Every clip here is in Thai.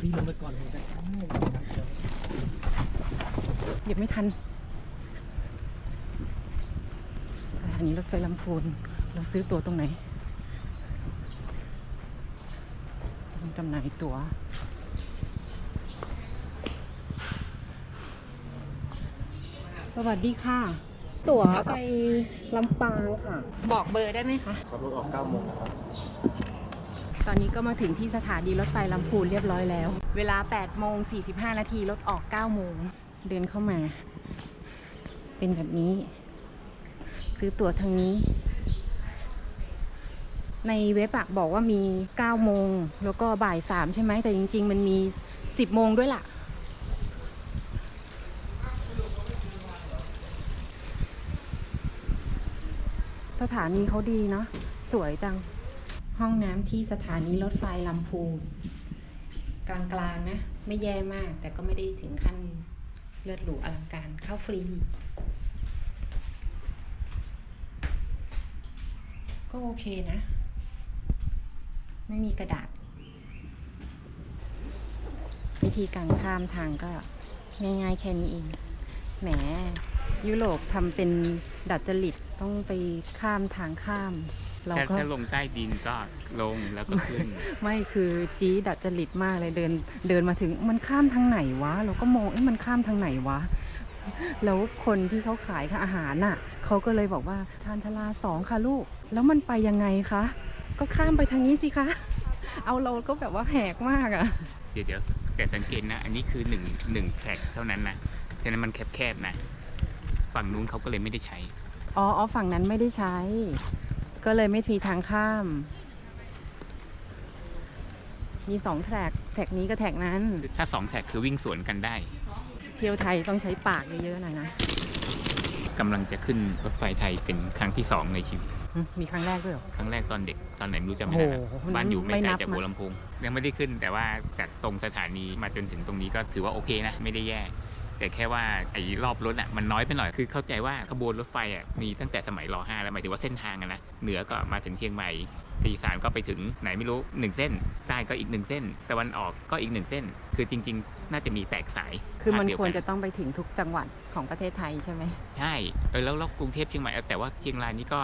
พี่ลงไปก่อนเลยนะเดี๋ยวไม่ทันสถานีรถไฟลำพูน เราซื้อตั๋วตรงไหนต้องจำหน่ายตั๋วสวัสดีค่ะ ตั๋วไปลำปางค่ะ บอกเบอร์ได้ไหมคะ ขับรถออก9โมงครับ ตอนนี้ก็มาถึงที่สถานีรถไฟลำพูนเรียบร้อยแล้ว เวลา8โมง45 นาทีรถออก9โมง เดินเข้ามา เป็นแบบนี้ ซื้อตั๋วทางนี้ ในเว็บบอกว่ามี 9 โมง แล้วก็บ่าย 3 ใช่ไหม แต่จริง ๆ มันมี 10 โมงด้วยล่ะสถานีเขาดีเนาะสวยจัง ห้องน้ำที่สถานีรถไฟลำพูนกลางๆนะ ไม่แย่มาก แต่ก็ไม่ได้ถึงขั้นเลือดหรูอลังการเข้าฟรี ก็โอเคนะ ไม่มีกระดาษ วิธีการข้ามทางก็ง่ายๆแค่นี้เองแหมยุโรปทำเป็นดัดจริตต้องไปข้ามทางข้าม เราถ้าก็ถ้าลงใต้ดินก็ลงแล้วก็ขึ้น ไม่คือจี้ดัดจริตมากเลยเดิน เดินมาถึงมันข้ามทางไหนวะ เราก็มองเอ้มันข้ามทางไหนวะ แล้วคนที่เขาขายอาหารน่ะเขาก็เลยบอกว่าทานชลาสองค่ะลูก แล้วมันไปยังไงคะ ก็ข้ามไปทางนี้สิคะ เอาเราก็แบบว่าแหกมากอะ่ะ เดี๋ยวเดี๋ยวแต่สังเกตนะ อันนี้คือหนึ่งหนึ่งแทร็กเท่านั้นนะฉะนั้นมันแคบๆนะ ฝั่งนู้นเขาก็เลยไม่ได้ใช้ อ๋ออ๋อฝั่งนั้นไม่ได้ใช้ ก็เลยไม่มีทางข้าม มีสองแทร็กแทร็กนี้กับแทร็กนั้น ถ้าสองแทร็กคือวิ่งสวนกันได้ เที่ยวไทยต้องใช้ปากเยอะๆหน่อยนะกำลังจะขึ้นรถไฟไทยเป็นครั้งที่สองในชีวิตหึมีครั้งแรกด้วยเหรอ ครั้งแรกตอนเด็กตอนไหนไม่รู้จำไม่ได้แล้วโอ้โหบ้านอยู่ไม่ไม่ไกลนับจากหัวนะลำโพงยังไม่ได้ขึ้นแต่ว่าจากตรงสถานีมาจนถึงตรงนี้ก็ถือว่าโอเคนะ ไม่ได้แย่ แต่แค่ว่าไอ้รอบรถอะมันน้อยไปหน่อยคือเข้าใจว่าขบวนรถไฟอะมีตั้งแต่สมัยร5แล้วหมายถึงว่าเส้นทางอะนะเหนือก็มาถึงเชียงใหม่อีสานก็ไปถึงไหนไม่รู้หนึ่งเส้นใต้ก็อีกหนึ่งเส้นตะวันออกก็อีกหนึ่งเส้น คือจริง ๆ น่าจะมีแตกสายคือมันทางเดียควรกัจะต้องไปถึงทุกจังหวัดของประเทศไทยใช่ไหมใช่เออแล้วแล้วกรุงเทพเชียงใหม่เอาแต่ว่าเชียงรายนี่ก็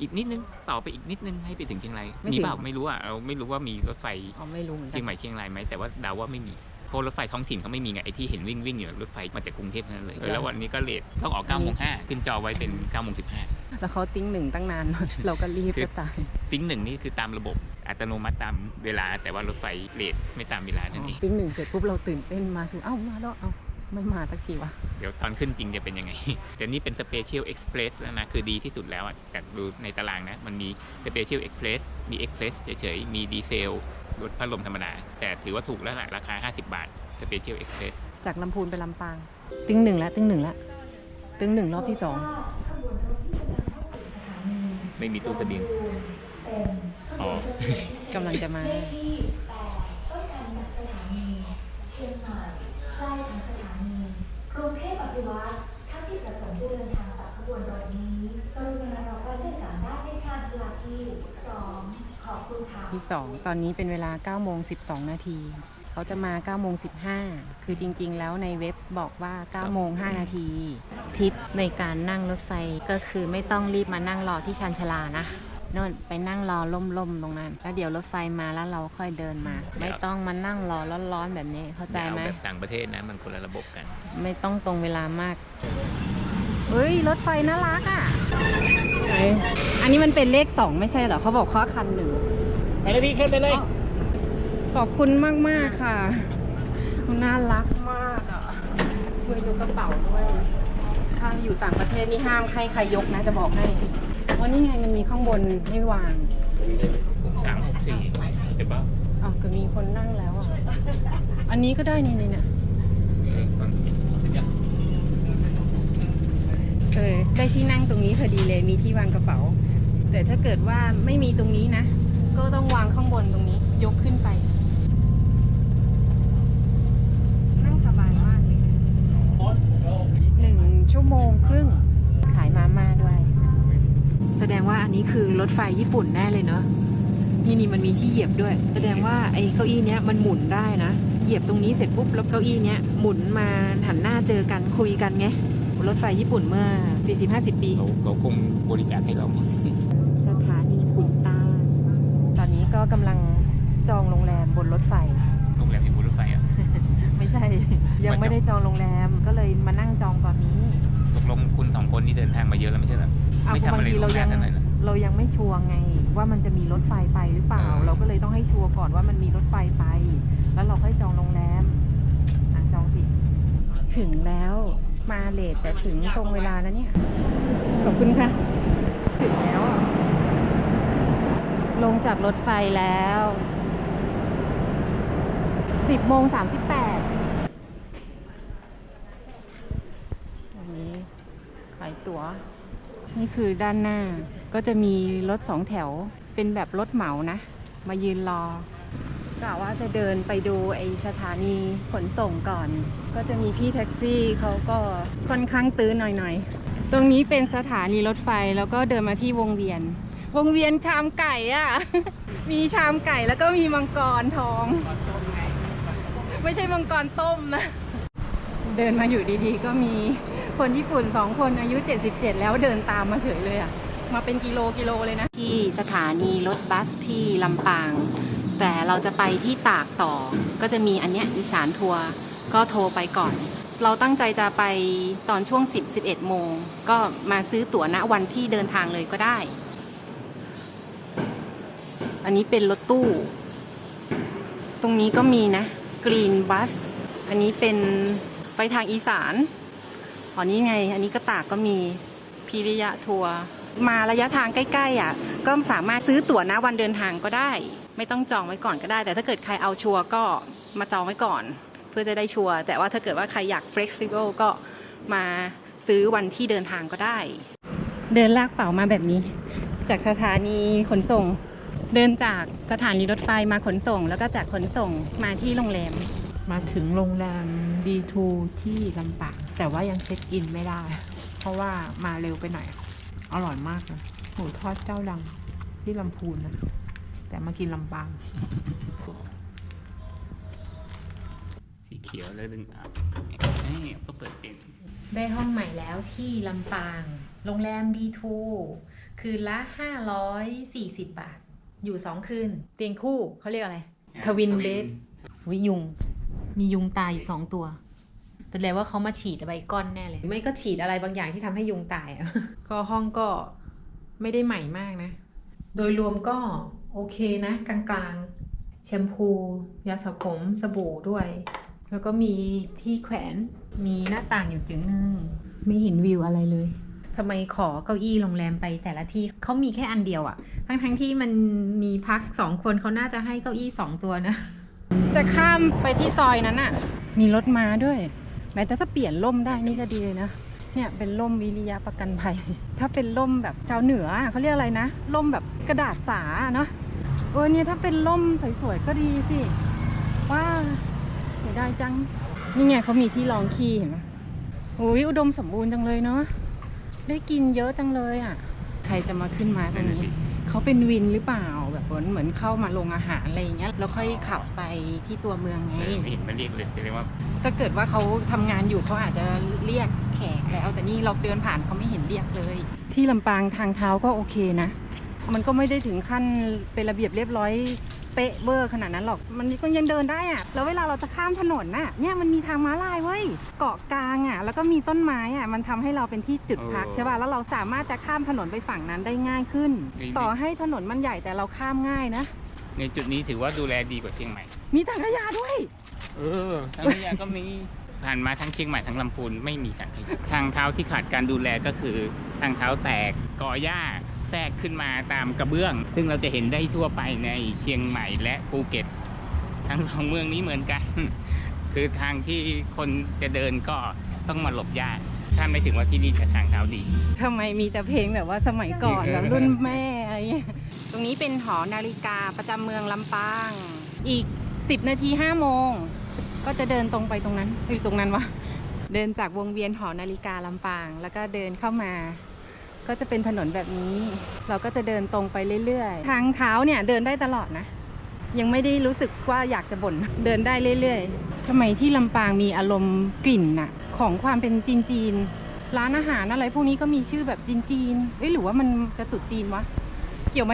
อีกนิดนึงต่อไปอีกนิดนึงให้ไปถึงเชียงรายไม่มีถึงเปล่าไม่รู้อะเราไม่รู้ว่ามีรถไฟอ๋อไม่รู้เหมือนกัเชียนงใหม่เชียงรายไหมแต่ว่าเดาว่าไม่มี เพราะรถไฟท้องถิ่นเขาไม่มีไงไอ้ที่เห็นวิ่งวิ่งอยู่รถไฟมาจากกรุงเทพเท่านั้นเลยเออแล้ววันนี้ก็เลทต้องออก9โมง5ขึ้นจอไว้เป็น9โมง15แล้วเขาติ้งหนึ่งตั้งนาน เราก็รีบคือก็ตาย ติ้งหนึ่งนี่คือตามระบบอัตโนมัติตามเวลาแต่ว่ารถไฟเลทไม่ตามเวลานั่นเองติ้งหนึ่งเสร็จปุ๊บเราตื่นเต้นมาถึงเอ้ามาแล้วเอ้า ไม่มาสักทีวะ เดี๋ยวตอนขึ้นจริงจะเป็นยังไง แต่นี่เป็นสเปเชียลเอ็กซ์เพรสแล้วนะ คือดีที่สุดแล้วอะจากดูในตารางนะ มันมีสเปเชียลเอ็กซ์เพรสมีเอ็กซ์เพรสเฉยๆ มีดีเซลรถพัดลมธรรมดา แต่ถือว่าถูกแล้วแหละราคา 50 บาทสเปเชียลเอ็กซ์เพรสจากลำพูนไปลำปางติ้งหนึ่งแล้วติ้งหนึ่งแล้วติ้งหนึ่งรอบที่สองไม่มีตู้เสบียงอ๋อกำลังจะมา เชียงใหม่ใกล้ถึงสถานีกรุงเทพอ ภิวัตท่านที่ประสงค์จะเดินทางกับขบวนรถนี้กรุณารอการโดยสารได้ที่ชานชลาที่สองขอบคุณค่ะที่สองตอนนี้เป็นเวลา9โมง12 นาทีเขาจะมา9โมง15 คือจริงๆ แล้วในเว็บบอกว่า9โมง5นาที ทิปในการนั่งรถไฟก็คือไม่ต้องรีบมานั่งรอที่ชานชลานะ นนไปนั่งรอล่มๆตรงนั้น แล้วเดี๋ยวรถไฟมาแล้วเราค่อยเดินมา ไม่ต้องมานั่งรอร้อนๆแบบนี้เข้าใจแต่เอาไหมแบบต่างประเทศนะมันคนละระบบกัน ไม่ต้องตรงเวลามากเฮ้ยรถไฟน่ารักอะไหนอันนี้มันเป็นเลขสองไม่ใช่เหรอเขาบอกข้อคันหนึ่งไปเลยพี่ขึ้นไปเลย ขอบคุณมากมากๆค่ะ น่ารักมากอะ ช่วยยกกระเป๋าด้วย ถ้าอยู่ต่างประเทศนี่ห้ามใครใครยกนะจะบอกให้ เพราะนี่ไงมันมีข้างบนให้วางสามหกสี่เดี๋ยวป่ะอ๋อก็มีคนนั่งแล้วอะ อันนี้ก็ได้นี่นี่เนี่ยเออมันสุดยอดเออได้ที่นั่งตรงนี้พอดีเลยมีที่วางกระเป๋า แต่ถ้าเกิดว่าไม่มีตรงนี้นะ ก็ต้องวางข้างบนตรงนี้ยกขึ้นไปนั่งสบายมากเลยหนึ่งชั่วโมงครึ่งขายมาม่าด้วย แสดงว่าอันนี้คือรถไฟญี่ปุ่นแน่เลยเนอะนี่นี่มันมีที่เหยียบด้วย แสดงว่าไอ้เก้าอี้เนี้ยมันหมุนได้นะ เหยียบตรงนี้เสร็จปุ๊บแล้วเก้าอี้เนี้ยหมุนมาหันหน้าเจอกันคุยกันไงรถไฟญี่ปุ่นเมื่อ 40-50 ปีเขาเขาคงบริจาคให้เรา สถานีขุนตาลตอนนี้ก็กำลังจองโรงแรมบนรถไฟ โรงแรมที่บนรถไฟอะ ไม่ใช่ ยังไม่ได้จองโรงแรมก็เลยมานั่งจองตอนนี้ตก ลงคุณสองคนที่เดินทางมาเยอะแล้วไม่ใช่เหรอไม่ทำอะไรางล่เรางยังนหน่ยเรายังไม่ชัวร์ไง ว่ามันจะมีรถไฟไปหรือเปล่าเราก็เลยต้องให้ชัวร์ก่อนว่ามันมีรถไฟไป แล้วเราค่อยจองโรงแรมอจองสิ ถึงแล้วมาเลทแต่ถึงตรงเวลาแล้วเนี่ย ขอบคุณค่ะ ถึงแล้วลงจากรถไฟแล้ว 10โมง38 ว นี่คือด้านหน้าก็จะมีรถสองแถวเป็นแบบรถเหมานะ มายืนรอกะว่าจะเดินไปดูไอสถานีขนส่งก่อน ก็จะมีพี่แท็กซี่เขาก็ค่อนข้างตื้อหน่อยๆ ตรงนี้เป็นสถานีรถไฟแล้วก็เดินมาที่วงเวียน วงเวียนชามไก่อะ มีชามไก่แล้วก็มีมังกรทอง ไม่ใช่มังกรต้มนะ เดินมาอยู่ดีๆ ก็มี คนญี่ปุ่นสองคนอายุ 77 แล้วเดินตามมาเฉยเลยอะมาเป็นกิโลกิโลเลยนะ ที่สถานีรถบัสที่ลำปาง แต่เราจะไปที่ตากต่อ ก็จะมีอันเนี้ยอีสานทัวร์ก็โทรไปก่อน เราตั้งใจจะไปตอนช่วง 10 11 โมง ก็มาซื้อตั๋วณวันที่เดินทางเลยก็ได้ อันนี้เป็นรถตู้ ตรงนี้ก็มีนะกรีนบัส อันนี้เป็นไปทางอีสาน อ๋อนี้ไง อันนี้ก็ตากก็มีพิริยะทัวร์มาระยะทางใกล้ๆอะก็สามารถซื้อตั๋วนะวันเดินทางก็ได้ ไม่ต้องจองไว้ก่อนก็ได้ แต่ถ้าเกิดใครเอาชัวร์ก็มาจองไว้ก่อน เพื่อจะได้ชัวร์แต่ว่าถ้าเกิดว่าใครอยาก flexible ก็มาซื้อวันที่เดินทางก็ได้ เดินลากเป๋ามาแบบนี้ จากสถานีขนส่ง เดินจากสถานีรถไฟมาขนส่ง แล้วก็จากขนส่งมาที่โรงแรม มาถึงโรงแรม D2 ที่ลำปางแต่ว่ายังเช็คอินไม่ได้ เพราะว่ามาเร็วไปหน่อย อร่อยมากเลยหมูทอดเจ้าดังที่ลำพูนนะ แต่มากินลำปางสีเขียวแล้วดึงอะนี่ก็เปิดเป็น ได้ห้องใหม่แล้วที่ลำปาง โรงแรม B2 คืนละ 540 บาท อยู่ 2 คืน เตียงคู่เขาเรียกอะไร ทวินเบดวิยุง มียุงตายอยู่สองตัวแสดงว่าเขามาฉีดอะไรก้อนแน่เลย ไม่ก็ฉีดอะไรบางอย่างที่ทำให้ยุงตายอะก็ห้องก็ไม่ได้ใหม่มากนะ โดยรวมก็โอเคนะ กลางๆ แชมพู ยาสระผมสบู่ด้วย แล้วก็มีที่แขวนมีหน้าต่างอยู่จึงหนึงไม่เห็นวิวอะไรเลยทำไมขอเก้าอี้โรงแรมไปแต่ละที่เขามีแค่อันเดียวอะทั้งทั้งๆที่มันมีพักสองคนเขาน่าจะให้เก้าอี้สองตัวนะ จะข้ามไปที่ซอยนั้นอะมีรถมาด้วยแม้แต่ถ้าเปลี่ยนร่มได้นี่ก็ดีเลยนะเนี่ยเป็นร่มวิริยะประกันภัย ถ้าเป็นร่มแบบเจ้าเหนือเขาเรียกอะไรนะร่มแบบกระดาษสาเนาะเออเนี่ยถ้าเป็นร่มสวยๆก็ดีสิว้าเสียดายจังนี่ไงเขามีที่รองขี้เห็นไหมโอ้ยอุดมสมบูรณ์จังเลยเนาะได้กินเยอะจังเลยอะ ใครจะมาขึ้นมาตรงนี้เขาเป็นวินหรือเปล่า แบบเหมือนเหมือนเข้ามาลงอาหารอะไรอย่างเงี้ยแล้วค่อยขับไปที่ตัวเมืองไงไม่เห็นมาเรียกเลยเรียกว่า ถ้าเกิดว่าเขาทำงานอยู่เขาอาจจะเรียกแขกแล้ว แต่นี่เราเดินผ่านเขาไม่เห็นเรียกเลย ที่ลำปางทางเท้าก็โอเคนะ มันก็ไม่ได้ถึงขั้นเป็นระเบียบเรียบร้อยเป๊ะเบอร์ขนาดนั้นหรอก มันก็ยังเดินได้อะแล้วเวลาเราจะข้ามถนนน่ะ เนี่ยมันมีทางม้าลายเว้ย เกาะกลางอะแล้วก็มีต้นไม้อะมันทำให้เราเป็นที่จุดพักเออใช่ป่ะ แล้วเราสามารถจะข้ามถนนไปฝั่งนั้นได้ง่ายขึ้นนี่ต่อให้ถนนมันใหญ่แต่เราข้ามง่ายนะ ในจุดนี้ถือว่าดูแลดีกว่าเชียงใหม่ มีถังขยะด้วย เออทางพยาก็มี ผ่านมาทั้งเชียงใหม่ทั้งลำพูนไม่มีทางขยะ ทางเท้าที่ขาดการดูแลก็คือ ทางเท้าแตกก่อหญ้า แทรกขึ้นมาตามกระเบื้อง ซึ่งเราจะเห็นได้ทั่วไปในเชียงใหม่และภูเก็ต ทั้งสองเมืองนี้เหมือนกัน คือทางที่คนจะเดินก็ต้องมาหลบหญ้าถ้าไม่ถึงว่าที่นี่จะทางเท้าดีทำไมมีแต่เพลงแบบว่าสมัยก่อนเออแบบรุ่นแม่อะไรเงี้ย ตรงนี้เป็นหอนาฬิกาประจำเมืองลำปาง อีก 10 นาที5โมง ก็จะเดินตรงไปตรงนั้นอยู่ตรงนั้นวะ เดินจากวงเวียนหอนาฬิกาลำปาง แล้วก็เดินเข้ามา ก็จะเป็นถนนแบบนี้ เราก็จะเดินตรงไปเรื่อยๆ ทางเท้าเนี่ยเดินได้ตลอดนะ ยังไม่ได้รู้สึกว่าอยากจะบ่น เดินได้เรื่อยๆทำไมที่ลำปางมีอารมณ์กลิ่นน่ะ ของความเป็นจีนจีนๆร้านอาหารอะไรพวกนี้ก็มีชื่อแบบจีนจีนๆเอ้ยหรือว่ามันจะตรุดจีนวะ เกี่ยวไหม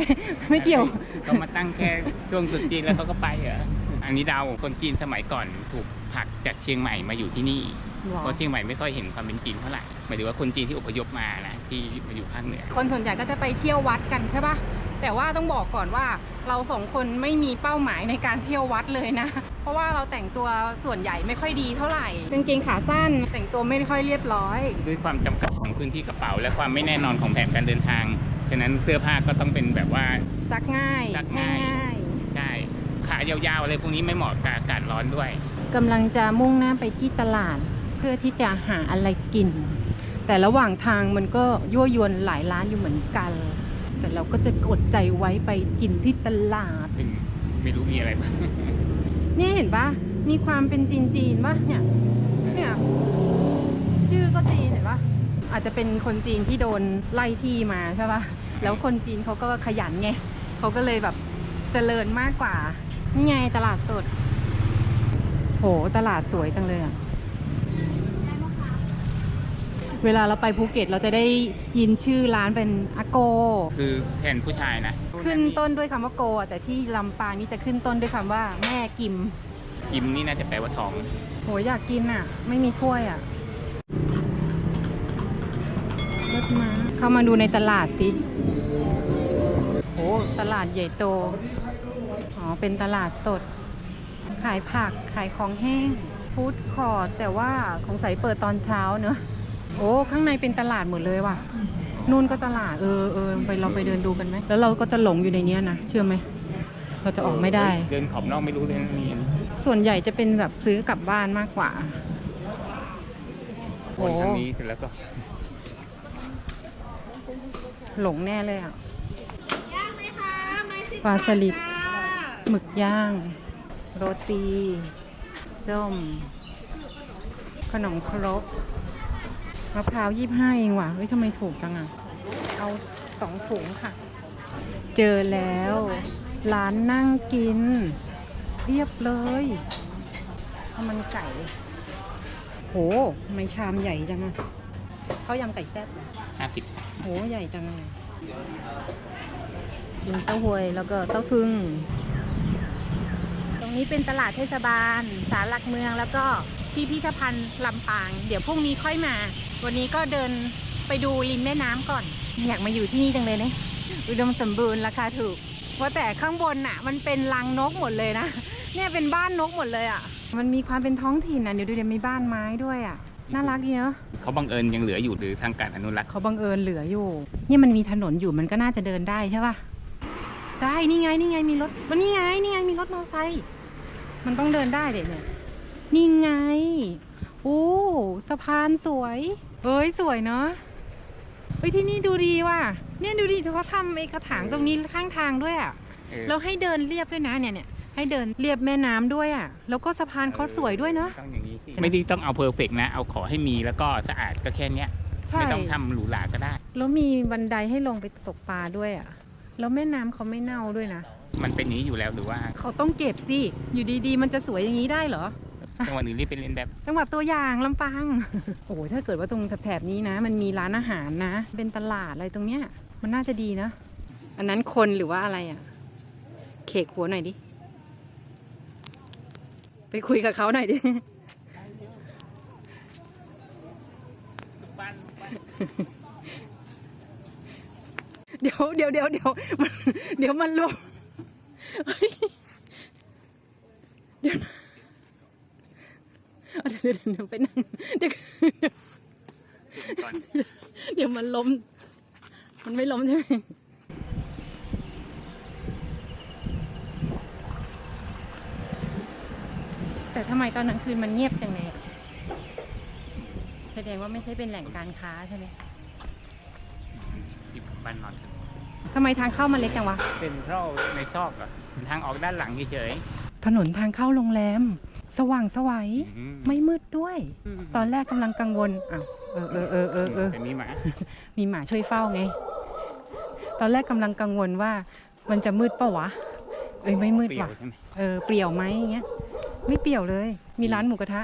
ไม่เกี่ยว เขามาตั้งแค่ช่วงตรุษจีนแล้วเขาก็ไปเหรอ อันนี้เดาคนจีนสมัยก่อนถูกผลักจากเชียงใหม่มาอยู่ที่นี่ เพราะเชียงใหม่ไม่ค่อยเห็นความเป็นจีนเท่าไหร่หมายถึงว่าคนจีนที่อพยพมานะที่มาอยู่ภาคเหนือ คนส่วนใหญ่ก็จะไปเที่ยววัดกันใช่ปะแต่ว่าต้องบอกก่อนว่าเราสองคนไม่มีเป้าหมายในการเที่ยววัดเลยนะ เพราะว่าเราแต่งตัวส่วนใหญ่ไม่ค่อยดีเท่าไหร่กางเกงขาสั้น แต่งตัวไม่ค่อยเรียบร้อย ด้วยความจำกัดของพื้นที่กระเป๋า และความไม่แน่นอนของแผนการเดินทางฉะนั้นเสื้อผ้าก็ต้องเป็นแบบว่าซักง่ายซักง่ายง่ายได้ขายาวๆอะไรพวกนี้ไม่เหมาะกับอากาศร้อนด้วยๆกำลังจะมุ่งหน้าไปที่ตลาดเพื่อที่จะหาอะไรกิน แต่ระหว่างทางมันก็ยั่วยวนหลายร้านอยู่เหมือนกัน แต่เราก็จะอดใจไว้ไปกินที่ตลาด ซึ่งไม่รู้มีอะไรบ้าง เนี่ยเห็นปะมีความเป็นจีนจีนๆปะเนี่ย เนี่ย ชื่อก็จีนเห็นปะอาจจะเป็นคนจีนที่โดนไล่ที่มาใช่ปะแล้วคนจีนเขาก็ขยันไงเขาก็เลยแบบเจริญมากกว่า นี่ไงตลาดสด โห ตลาดสวยจังเลยอะ เวลาเราไปภูเก็ตเราจะได้ยินชื่อร้านเป็นอาโก คือแทนผู้ชายนะขึ้นต้นด้วยคำว่าโกอะแต่ที่ลำปางนี่จะขึ้นต้นด้วยคำว่าแม่กิม กิมนี่น่าจะแปลว่าท้อง โหอยากกินอะ ไม่มีถ้วยอะรถมาเข้ามาดูในตลาดสิโหตลาดใหญ่โต อ๋อ เป็นตลาดสด ขายผักขายของแห้ง ฟู้ดคอร์ทแต่ว่าของใสเปิดตอนเช้าเนอะโอ้ ข้างในเป็นตลาดหมดเลยว่ะนู่นก็ตลาดเออเออไปเราไปเดินดูกันไหมแล้วเราก็จะหลงอยู่ในเนี้ยนะเชื่อไหมเราจะออกไม่ได้ เดินขอบนอกไม่รู้เลยนะมีส่วนใหญ่จะเป็นแบบซื้อกลับบ้านมากกว่าคนทางนี้เสร็จแล้วก็ หลงแน่เลยอะปลาสลิดหมึกย่าง โรตี ส้ม ขนมครกมะพร้าวยี่ห้าเองว่ะ เฮ้ยทำไมถูกจังอะ เอาสองถุงค่ะ เจอแล้ว ร้านนั่งกินเรียบเลยข้าวมันไก่ โหทำไมชามใหญ่จังอะข้าวยำไก่แซ่บเหรอห้าสิบโห ใหญ่จังเลยกินเต้าหวยแล้วก็เต้าทึงตรง นี้เป็นตลาดเทศบาล สารหลักเมือง แล้วก็พิพิธภัณฑ์ลำปาง เดี๋ยวพรุ่งนี้ค่อยมา วันนี้ก็เดินไปดูริมแม่น้ำก่อน อยากมาอยู่ที่นี่จังเลยเนี่ยอุดมสมบูรณ์ราคาถูกว่าแต่ข้างบนน่ะ มันเป็นรังนกหมดเลยนะ เนี่ยเป็นบ้านนกหมดเลยอะ มันมีความเป็นท้องถิ่นอะ เดี๋ยวดูเดี๋ยวมีบ้านไม้ด้วยอะ น่ารักดีเนาะเขาบังเอิญยังเหลืออยู่หรือทางการอนุรักษ์เขาบังเอิญเหลืออยู่ เนี่ยมันมีถนนอยู่มันก็น่าจะเดินได้ใช่ป่ะ ได้ นี่ไง นี่ไง มีรถวันนี่ไง นี่ไง มีรถมอเตอร์ไซค์ มันต้องเดินได้เด็เนี่ยนี่ไงโอ้สะพานสวยเฮ้ยสวยเนาะเฮ้ยที่นี่ดูดีว่ะเนี่ยดูดิเขาทำไอ้กระถางตรงนี้ข้างทางด้วยอะเออแล้วให้เดินเรียบด้วยนะเนี่ยเนี่ยให้เดินเรียบแม่น้ำด้วยอะ แล้วก็สะพานเขาสวยด้วยเนาะต้องอย่างนี้สิไม่ได้ต้องเอาเพอร์เฟกนะ เอาขอให้มีแล้วก็สะอาดก็แค่เนี้ยใช่ไม่ต้องทำหรูหราก็ได้ แล้วมีบันไดให้ลงไปตกปลาด้วยอะ แล้วแม่น้ำเขาไม่เน่าด้วยนะ มันเป็นอย่างนี้อยู่แล้วหรือว่าเขาต้องเก็บสิ อยู่ดีๆ มันจะสวยอย่างนี้ได้เหรอ จังหวัดอื่นรีบไปเรียนแบบ จังหวัดตัวอย่างลำปาง โอ้โหถ้าเกิดว่าตรงแถบๆนี้นะ มันมีร้านอาหารนะ เป็นตลาดอะไรตรงเนี้ย มันน่าจะดีนะ อันนั้นคนหรือว่าอะไรอะเคกหัวหน่อยดิ ไปคุยกับเขาหน่อยดิ เดี๋ยวเดี๋ยวเดี๋ยวเดี๋ยวมันเดี๋ยวมันรวม เดี๋ยวนะเดี๋ยวเดี๋ยวเดี๋ยวไปนั่งเดี๋ยวเดี๋ยวเดี๋ยวมันล้ม มันไม่ล้มใช่ไหมแต่ทำไมตอนกลางคืนมันเงียบจังเลยแสดงว่าไม่ใช่เป็นแหล่งการค้าใช่ไหมรีบกลับบ้านนอนเถอะ ทำไมทางเข้ามันเล็กจังวะ เป็นเพราะในซอกเหรอะทางออกด้านหลังเฉยถนนทางเข้าโรงแรม สว่างสวัยอืมไม่มืดด้วย ตอนแรกกำลังกังวลอ้าวเออเออเออเออเออ แต่มีหมามีหมาช่วยเฝ้าไง ตอนแรกกำลังกังวลว่า มันจะมืดปะวะ เอ้ยไม่มืดเปรี้ยวว่ะใช่ไหม เออเปลี่ยวไหมอย่างเงี้ย ไม่เปลี่ยวเลย มีร้านหมูกระทะ